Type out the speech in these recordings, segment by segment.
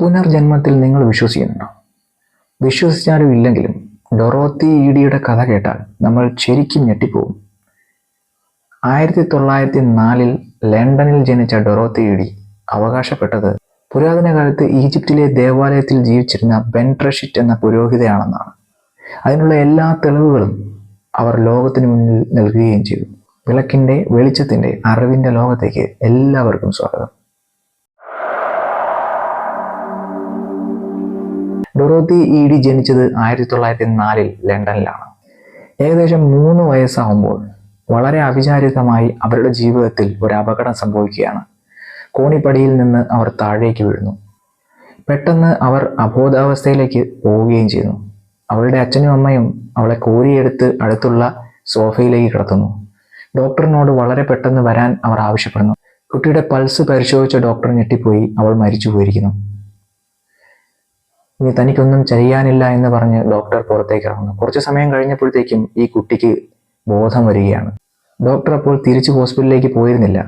പുനർജന്മത്തിൽ നിങ്ങൾ വിശ്വസിക്കുന്നുണ്ടോ? വിശ്വസിച്ചാലും ഇല്ലെങ്കിലും ഡൊറോത്തി ഈഡിയുടെ കഥ കേട്ടാൽ നമ്മൾ ശരിക്കും ഞെട്ടിപ്പോകും. ആയിരത്തി തൊള്ളായിരത്തി നാലിൽ ലണ്ടനിൽ ജനിച്ച ഡൊറോത്തി ഈഡി അവകാശപ്പെട്ടത് പുരാതന കാലത്ത് ഈജിപ്തിലെ ദേവാലയത്തിൽ ജീവിച്ചിരുന്ന ബെൻട്രഷിറ്റ് എന്ന പുരോഹിതയാണെന്നാണ്. അതിനുള്ള എല്ലാ തെളിവുകളും അവർ ലോകത്തിന് മുന്നിൽ നൽകുകയും ചെയ്തു. വിളക്കിന്റെ വെളിച്ചത്തിന്റെ അറിവിന്റെ ലോകത്തേക്ക് എല്ലാവർക്കും സ്വാഗതം. ഡൊറോത്തി ഇ ഡി ജനിച്ചത് ആയിരത്തി തൊള്ളായിരത്തി നാലിൽ ലണ്ടനിലാണ്. ഏകദേശം മൂന്ന് വയസ്സാകുമ്പോൾ വളരെ അവിചാരിതമായി അവരുടെ ജീവിതത്തിൽ ഒരു അപകടം സംഭവിക്കുകയാണ്. കോണിപ്പടിയിൽ നിന്ന് അവർ താഴേക്ക് വീഴുന്നു. പെട്ടെന്ന് അവർ അബോധാവസ്ഥയിലേക്ക് പോവുകയും ചെയ്യുന്നു. അവളുടെ അച്ഛനും അമ്മയും അവളെ കോരിയെടുത്ത് അടുത്തുള്ള സോഫയിലേക്ക് കിടത്തുന്നു. ഡോക്ടറിനോട് വളരെ പെട്ടെന്ന് വരാൻ അവർ ആവശ്യപ്പെടുന്നു. കുട്ടിയുടെ പൾസ് പരിശോധിച്ച ഡോക്ടർ ഞെട്ടിപ്പോയി. അവൾ മരിച്ചു പോയിരിക്കുന്നു ഇനി തനിക്കൊന്നും ചെയ്യാനില്ല എന്ന് പറഞ്ഞ് ഡോക്ടർ പുറത്തേക്ക് ഇറങ്ങുന്നു കുറച്ച് സമയം കഴിഞ്ഞപ്പോഴത്തേക്കും ഈ കുട്ടിക്ക് ബോധം വരികയാണ്. ഡോക്ടർ അപ്പോൾ തിരിച്ച് ഹോസ്പിറ്റലിലേക്ക് പോയിരുന്നില്ല.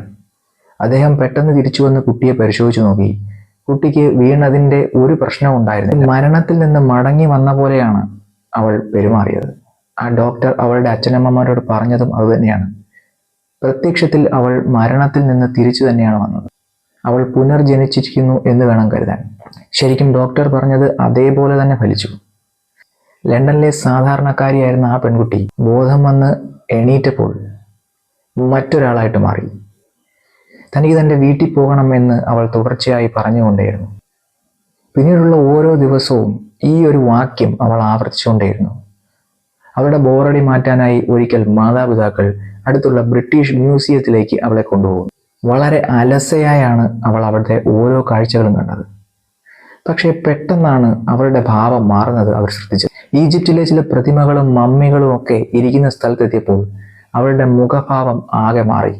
അദ്ദേഹം പെട്ടെന്ന് തിരിച്ചു വന്ന് കുട്ടിയെ പരിശോധിച്ചു നോക്കി. കുട്ടിക്ക് വീണതിന്റെ ഒരു പ്രശ്നവും ഉണ്ടായിരുന്നില്ല. മരണത്തിൽ നിന്ന് മടങ്ങി വന്ന പോലെയാണ് അവൾ പെരുമാറിയത്. ആ ഡോക്ടർ അവളുടെ അച്ഛനമ്മമാരോട് പറഞ്ഞതും അതുതന്നെയാണ് പ്രത്യക്ഷത്തിൽ അവൾ മരണത്തിൽ നിന്ന് തിരിച്ചു തന്നെയാണ് വന്നത്. അവൾ പുനർജനിച്ചിരിക്കുന്നു എന്ന് വേണം കരുതാൻ. ശരിക്കും ഡോക്ടർ പറഞ്ഞത് അതേപോലെ തന്നെ ഫലിച്ചു. ലണ്ടനിലെ സാധാരണക്കാരിയായിരുന്ന ആ പെൺകുട്ടി ബോധം വന്ന് എണീറ്റപ്പോൾ മറ്റൊരാളായിട്ട് മാറി. തനിക്ക് തന്റെ വീട്ടിൽ പോകണം എന്ന് അവൾ തുടർച്ചയായി പറഞ്ഞുകൊണ്ടേയിരുന്നു. പിന്നീടുള്ള ഓരോ ദിവസവും ഈ ഒരു വാക്യം അവൾ ആവർത്തിച്ചുകൊണ്ടേയിരുന്നു. അവളുടെ ബോറടി മാറ്റാനായി ഒരിക്കൽ മാതാപിതാക്കൾ അടുത്തുള്ള ബ്രിട്ടീഷ് മ്യൂസിയത്തിലേക്ക് അവളെ കൊണ്ടുപോകും വളരെ അലസയായാണ് അവൾ അവിടുത്തെ ഓരോ കാഴ്ചകളും കണ്ടത്. പക്ഷേ പെട്ടെന്നാണ് അവരുടെ ഭാവം മാറുന്നത് അവർ ശ്രദ്ധിച്ചത്. ഈജിപ്തിലെ ചില പ്രതിമകളും മമ്മികളും ഒക്കെ ഇരിക്കുന്ന സ്ഥലത്തെത്തിയപ്പോൾ അവളുടെ മുഖഭാവം ആകെ മാറി.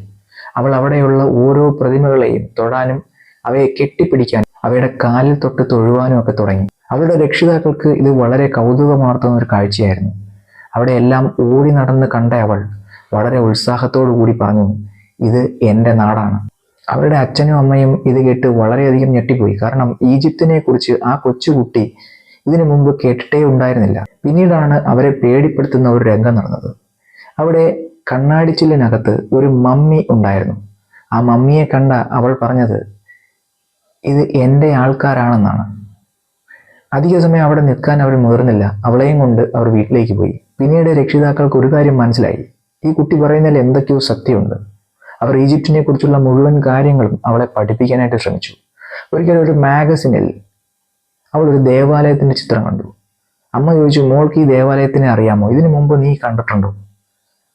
അവൾ അവിടെയുള്ള ഓരോ പ്രതിമകളെയും തൊടാനും അവയെ കെട്ടിപ്പിടിക്കാൻ അവയുടെ കാലിൽ തൊട്ട് തൊഴുവാനും ഒക്കെ തുടങ്ങി. അവളുടെ രക്ഷിതാക്കൾക്ക് ഇത് വളരെ കൗതുകമാർത്തുന്ന ഒരു കാഴ്ചയായിരുന്നു. അവിടെ എല്ലാം ഓടി നടന്ന് കണ്ട അവൾ വളരെ ഉത്സാഹത്തോടു കൂടി പറഞ്ഞു ഇത് എന്റെ നാടാണ്. അവരുടെ അച്ഛനും അമ്മയും ഇത് കേട്ട് വളരെയധികം ഞെട്ടിപ്പോയി. കാരണം ഈജിപ്തിനെ കുറിച്ച് ആ കൊച്ചുകുട്ടി ഇതിനു മുമ്പ് കേട്ടിട്ടേ ഉണ്ടായിരുന്നില്ല. പിന്നീടാണ് അവരെ പേടിപ്പെടുത്തുന്ന ഒരു രംഗം നടന്നത്. അവിടെ കണ്ണാടിച്ചില്ലിനകത്ത് ഒരു മമ്മി ഉണ്ടായിരുന്നു. ആ മമ്മിയെ കണ്ട അവൾ പറഞ്ഞത് ഇത് എന്റെ ആൾക്കാരാണെന്നാണ്. അധിക സമയം അവിടെ നിൽക്കാൻ അവർ മുതിർന്നില്ല. അവളെയും കൊണ്ട് അവർ വീട്ടിലേക്ക് പോയി. പിന്നീട് രക്ഷിതാക്കൾക്ക് ഒരു കാര്യം മനസ്സിലായി. ഈ കുട്ടി പറയുന്നതിൽ എന്തൊക്കെയോ സത്യമുണ്ട്. അവർ ഈജിപ്തിനെ കുറിച്ചുള്ള മുഴുവൻ കാര്യങ്ങളും അവളെ പഠിപ്പിക്കാനായിട്ട് ശ്രമിച്ചു. ഒരിക്കലും ഒരു മാഗസിനിൽ അവൾ ഒരു ദേവാലയത്തിന്റെ ചിത്രം കണ്ടു. അമ്മ ചോദിച്ചു മോൾക്ക് ഈ ദേവാലയത്തിനെ അറിയാമോ? ഇതിനു മുമ്പ് നീ കണ്ടിട്ടുണ്ടോ?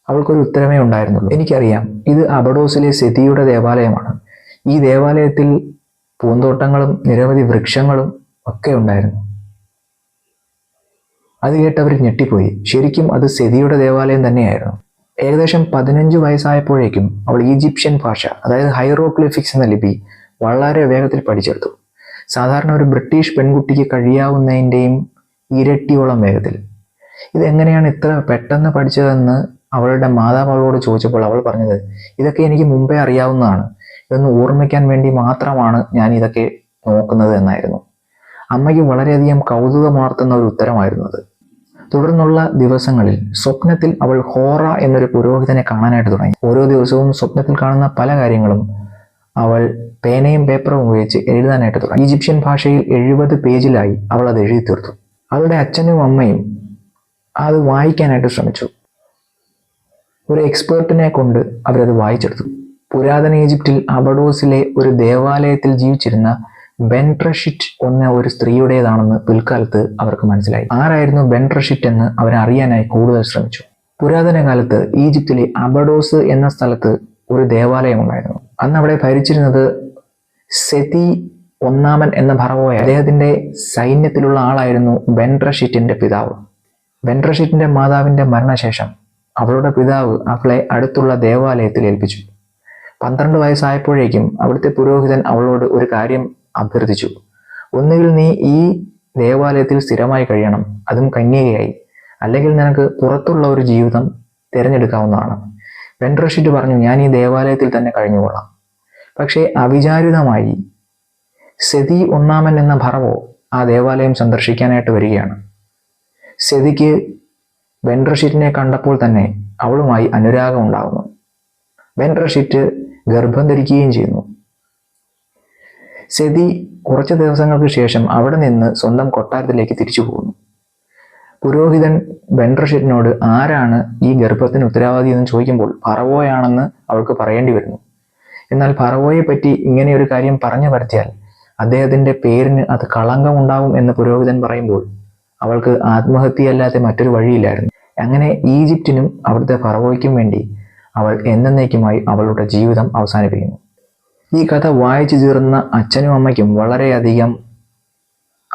അവൾക്കൊരു ഉത്തരമേ ഉണ്ടായിരുന്നുള്ളൂ. എനിക്കറിയാം. ഇത് അബഡോസിലെ സെതിയുടെ ദേവാലയമാണ്. ഈ ദേവാലയത്തിൽ പൂന്തോട്ടങ്ങളും നിരവധി വൃക്ഷങ്ങളും ഒക്കെ ഉണ്ടായിരുന്നു. അത് കേട്ടവർ ഞെട്ടിപ്പോയി. ശരിക്കും അത് സെതിയുടെ ദേവാലയം തന്നെയായിരുന്നു. ഏകദേശം പതിനഞ്ച് വയസ്സായപ്പോഴേക്കും അവൾ ഈജിപ്ഷ്യൻ ഭാഷ അതായത് ഹൈറോക്ലിഫിക്സ് എന്ന ലിപി വളരെ വേഗത്തിൽ പഠിച്ചെടുത്തു. സാധാരണ ഒരു ബ്രിട്ടീഷ് പെൺകുട്ടിക്ക് കഴിയാവുന്നതിന്റെയും ഇരട്ടിയോളം വേഗത്തിൽ. ഇതെങ്ങനെയാണ് ഇത്ര പെട്ടെന്ന് പഠിച്ചതെന്ന് അവളുടെ മാതാപിതാക്കളോട് ചോദിച്ചപ്പോൾ അവൾ പറഞ്ഞത് ഇതൊക്കെ എനിക്ക് മുമ്പേ അറിയാവുന്നതാണ്. ഇതൊന്ന് ഓർമ്മിക്കാൻ വേണ്ടി മാത്രമാണ് ഞാൻ ഇതൊക്കെ നോക്കുന്നത് എന്നായിരുന്നു. അമ്മയ്ക്ക് വളരെയധികം കൗതുകമാർത്തുന്ന ഒരു ഉത്തരമായിരുന്നു അത്. തുടർന്നുള്ള ദിവസങ്ങളിൽ സ്വപ്നത്തിൽ അവൾ ഹോറ എന്നൊരു പുരോഹിതനെ കാണാനായിട്ട് തുടങ്ങി. ഓരോ ദിവസവും സ്വപ്നത്തിൽ കാണുന്ന പല കാര്യങ്ങളും അവൾ പേനയും പേപ്പറും ഉപയോഗിച്ച് എഴുതാനായിട്ട് തുടങ്ങി. ഈജിപ്ഷ്യൻ ഭാഷയിൽ എഴുപത് പേജിലായി അവൾ അത് എഴുതി തീർത്തു. അവളുടെ അച്ഛനും അമ്മയും അത് വായിക്കാനായിട്ട് ശ്രമിച്ചു. ഒരു എക്സ്പേർട്ടിനെ കൊണ്ട് അവരത് വായിച്ചെടുത്തു. പുരാതന ഈജിപ്തിൽ അബഡോസിലെ ഒരു ദേവാലയത്തിൽ ജീവിച്ചിരുന്ന ബെൻട്രഷിറ്റ് എന്ന ഒരു സ്ത്രീയുടേതാണെന്ന് പിൽക്കാലത്ത് അവർക്ക് മനസ്സിലായി. ആരായിരുന്നു ബെൻട്രഷിറ്റ് എന്ന് അവരറിയാനായി കൂടുതൽ ശ്രമിച്ചു. പുരാതന കാലത്ത് ഈജിപ്തിലെ അബഡോസ് എന്ന സ്ഥലത്ത് ഒരു ദേവാലയം ഉണ്ടായിരുന്നു. അന്ന് അവിടെ ഭരിച്ചിരുന്നത് സെതി ഒന്നാമൻ എന്ന ഭറവോയ അദ്ദേഹത്തിന്റെ സൈന്യത്തിലുള്ള ആളായിരുന്നു ബെൻട്രഷിറ്റിന്റെ പിതാവ്. ബെൻട്രഷിറ്റിന്റെ മാതാവിന്റെ മരണശേഷം അവളുടെ പിതാവ് അവളെ അടുത്തുള്ള ദേവാലയത്തിൽ ഏൽപ്പിച്ചു. പന്ത്രണ്ട് വയസ്സായപ്പോഴേക്കും അവിടുത്തെ പുരോഹിതൻ അവളോട് ഒരു കാര്യം അഭ്യർത്ഥിച്ചു. ഒന്നുകിൽ നീ ഈ ദേവാലയത്തിൽ സ്ഥിരമായി കഴിയണം അതും കന്യകയായി. അല്ലെങ്കിൽ നിനക്ക് പുറത്തുള്ള ഒരു ജീവിതം തിരഞ്ഞെടുക്കാവുന്നതാണ്. വെൻട്രഷിറ്റ് പറഞ്ഞു ഞാൻ ഈ ദേവാലയത്തിൽ തന്നെ കഴിഞ്ഞുകൊള്ളാം. പക്ഷേ അവിചാരിതമായി സെതി ഒന്നാമൻ എന്ന ഭറവോ ആ ദേവാലയം സന്ദർശിക്കാനായിട്ട് വരികയാണ്. സെതിക്ക് ബെൻറഷീറ്റിനെ കണ്ടപ്പോൾ തന്നെ അവളുമായി അനുരാഗം ഉണ്ടാകുന്നു ബെൻറഷീറ്റ് ഗർഭം ധരിക്കുകയും ചെയ്യുന്നു. സെതി കുറച്ച് ദിവസങ്ങൾക്ക് ശേഷം അവിടെ നിന്ന് സ്വന്തം കൊട്ടാരത്തിലേക്ക് തിരിച്ചു പോകുന്നു. പുരോഹിതൻ ബെൻറഷീറ്റിനോട് ആരാണ് ഈ ഗർഭത്തിന് ഉത്തരവാദി എന്ന് ചോദിക്കുമ്പോൾ പറവോയാണെന്ന് അവൾക്ക് പറയേണ്ടി വരുന്നു. എന്നാൽ പറവോയെ പറ്റി ഇങ്ങനെ ഒരു കാര്യം പറഞ്ഞു പറ്റിയാൽ അദ്ദേഹത്തിന്റെ പേരിന് അത് കളങ്കം ഉണ്ടാവും എന്ന് പുരോഹിതൻ പറയുമ്പോൾ അവൾക്ക് ആത്മഹത്യയല്ലാതെ മറ്റൊരു വഴിയില്ലായിരുന്നു. അങ്ങനെ ഈജിപ്തിനും അവിടുത്തെ പറവോയ്ക്കും വേണ്ടി അവൾ എന്നേക്കുമായി അവളുടെ ജീവിതം അവസാനിപ്പിക്കുന്നു. ഈ കഥ വായിച്ചു തീർന്ന അച്ഛനും അമ്മയ്ക്കും വളരെയധികം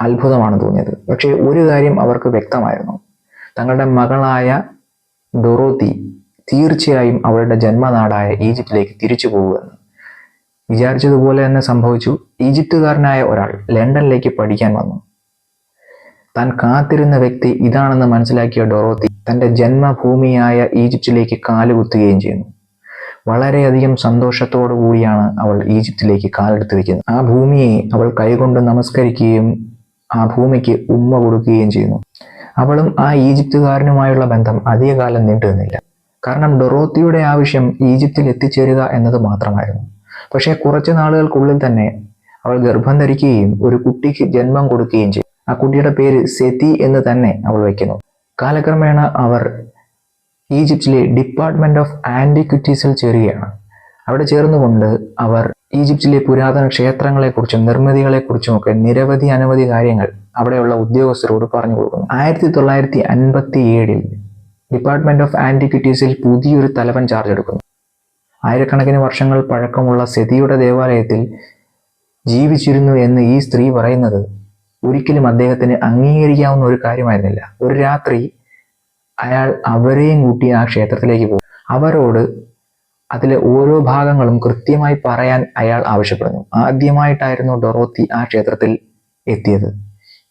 അത്ഭുതമാണ് തോന്നിയത്. പക്ഷേ ഒരു കാര്യം അവർക്ക് വ്യക്തമായിരുന്നു. തങ്ങളുടെ മകളായ ഡൊറോത്തി തീർച്ചയായും അവളുടെ ജന്മനാടായ ഈജിപ്തിലേക്ക് തിരിച്ചു പോകുമെന്ന് വിചാരിച്ചതുപോലെ തന്നെ സംഭവിച്ചു. ഈജിപ്തുകാരനായ ഒരാൾ ലണ്ടനിലേക്ക് പഠിക്കാൻ വന്നു. താൻ കാത്തിരുന്ന വ്യക്തി ഇതാണെന്ന് മനസ്സിലാക്കിയ ഡൊറോത്തി തന്റെ ജന്മഭൂമിയായ ഈജിപ്തിലേക്ക് കാലുകുത്തുകയും ചെയ്യുന്നു. വളരെയധികം സന്തോഷത്തോടു കൂടിയാണ് അവൾ ഈജിപ്തിലേക്ക് കാലെടുത്ത് വയ്ക്കുന്നത് ആ ഭൂമിയെ അവൾ കൈകൊണ്ട് നമസ്കരിക്കുകയും ആ ഭൂമിക്ക് ഉമ്മ കൊടുക്കുകയും ചെയ്യുന്നു. അവളും ആ ഈജിപ്തുകാരനുമായുള്ള ബന്ധം അധികകാലം നീണ്ടു നിന്നില്ല. കാരണം ഡൊറോത്തിയുടെ ആവശ്യം ഈജിപ്തിൽ എത്തിച്ചേരുക എന്നത് മാത്രമായിരുന്നു. പക്ഷേ കുറച്ച് നാളുകൾക്കുള്ളിൽ തന്നെ അവൾ ഗർഭം ധരിക്കുകയും ഒരു കുട്ടിക്ക് ജന്മം കൊടുക്കുകയും ചെയ്തു. ആ കുട്ടിയുടെ പേര് സെതി എന്ന് തന്നെ അവൾ വയ്ക്കുന്നു. കാലക്രമേണ അവർ ഈജിപ്തിലെ ഡിപ്പാർട്ട്മെന്റ് ഓഫ് ആന്റിക്വിറ്റീസിൽ ചേരുകയാണ്. അവിടെ ചേർന്നുകൊണ്ട് അവർ ഈജിപ്തിലെ പുരാതന ക്ഷേത്രങ്ങളെക്കുറിച്ചും നിർമ്മിതികളെക്കുറിച്ചും ഒക്കെ നിരവധി അനവധി കാര്യങ്ങൾ അവിടെയുള്ള ഉദ്യോഗസ്ഥരോട് പറഞ്ഞു കൊടുക്കുന്നു. ആയിരത്തി തൊള്ളായിരത്തി അൻപത്തി ഏഴിൽ ഡിപ്പാർട്ട്മെന്റ് ഓഫ് ആന്റിക്വിറ്റീസിൽ പുതിയൊരു തലവൻ ചാർജ് എടുക്കുന്നു. ആയിരക്കണക്കിന് വർഷങ്ങൾ പഴക്കമുള്ള സെതിയുടെ ദേവാലയത്തിൽ ജീവിച്ചിരുന്നു എന്ന് ഈ സ്ത്രീ പറയുന്നത് ഒരിക്കലും അദ്ദേഹത്തിന് അംഗീകരിക്കാവുന്ന ഒരു കാര്യമായിരുന്നില്ല. ഒരു രാത്രി അയാൾ അവരെയും കൂട്ടി ആ ക്ഷേത്രത്തിലേക്ക് പോകും. അവരോട് അതിലെ ഓരോ ഭാഗങ്ങളും കൃത്യമായി പറയാൻ അയാൾ ആവശ്യപ്പെടുന്നു. ആദ്യമായിട്ടായിരുന്നു ഡൊറോത്തി ആ ക്ഷേത്രത്തിൽ എത്തിയത്.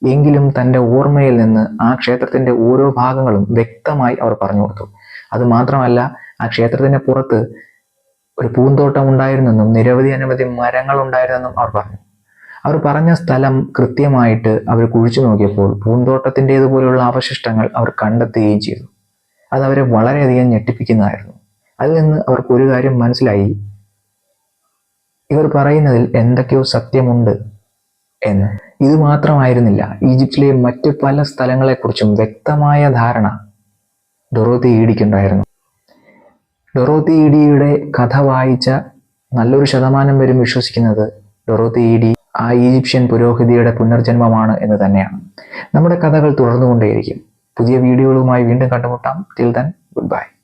എങ്കിലും തന്റെ ഓർമ്മയിൽ നിന്ന് ആ ക്ഷേത്രത്തിന്റെ ഓരോ ഭാഗങ്ങളും വ്യക്തമായി അവർ പറഞ്ഞു കൊടുത്തു. അത് മാത്രമല്ല ആ ക്ഷേത്രത്തിന്റെ പുറത്ത് ഒരു പൂന്തോട്ടം ഉണ്ടായിരുന്നെന്നും നിരവധി അനവധി മരങ്ങൾ ഉണ്ടായിരുന്നെന്നും അവർ പറഞ്ഞു. അവർ പറഞ്ഞ സ്ഥലം കൃത്യമായിട്ട് അവർ കുഴിച്ചു നോക്കിയപ്പോൾ പൂന്തോട്ടത്തിന്റെതുപോലെയുള്ള അവശിഷ്ടങ്ങൾ അവർ കണ്ടെത്തുകയും ചെയ്തു. അത് അവരെ വളരെയധികം ഞെട്ടിപ്പിക്കുന്നതായിരുന്നു. അതിൽ നിന്ന് അവർക്ക് ഒരു കാര്യം മനസ്സിലായി. ഇവർ പറയുന്നതിൽ എന്തൊക്കെയോ സത്യമുണ്ട് എന്ന്. ഇത് മാത്രമായിരുന്നില്ല. ഈജിപ്തിലെ മറ്റ് പല സ്ഥലങ്ങളെക്കുറിച്ചും വ്യക്തമായ ധാരണ ഡൊറോത്തി ഈഡിക്കുണ്ടായിരുന്നു ഡൊറോത്തി ഈഡിയുടെ കഥ വായിച്ച നല്ലൊരു ശതമാനം പേരും വിശ്വസിക്കുന്നത് ഡൊറോത്തി ഈഡി ആ ഈജിപ്ഷ്യൻ പുരോഹിതിയുടെ പുനർജന്മമാണ് എന്ന് തന്നെയാണ്. നമ്മുടെ കഥകൾ തുടർന്നുകൊണ്ടേയിരിക്കും. പുതിയ വീഡിയോകളുമായി വീണ്ടും കണ്ടുമുട്ടാം. Till then good bye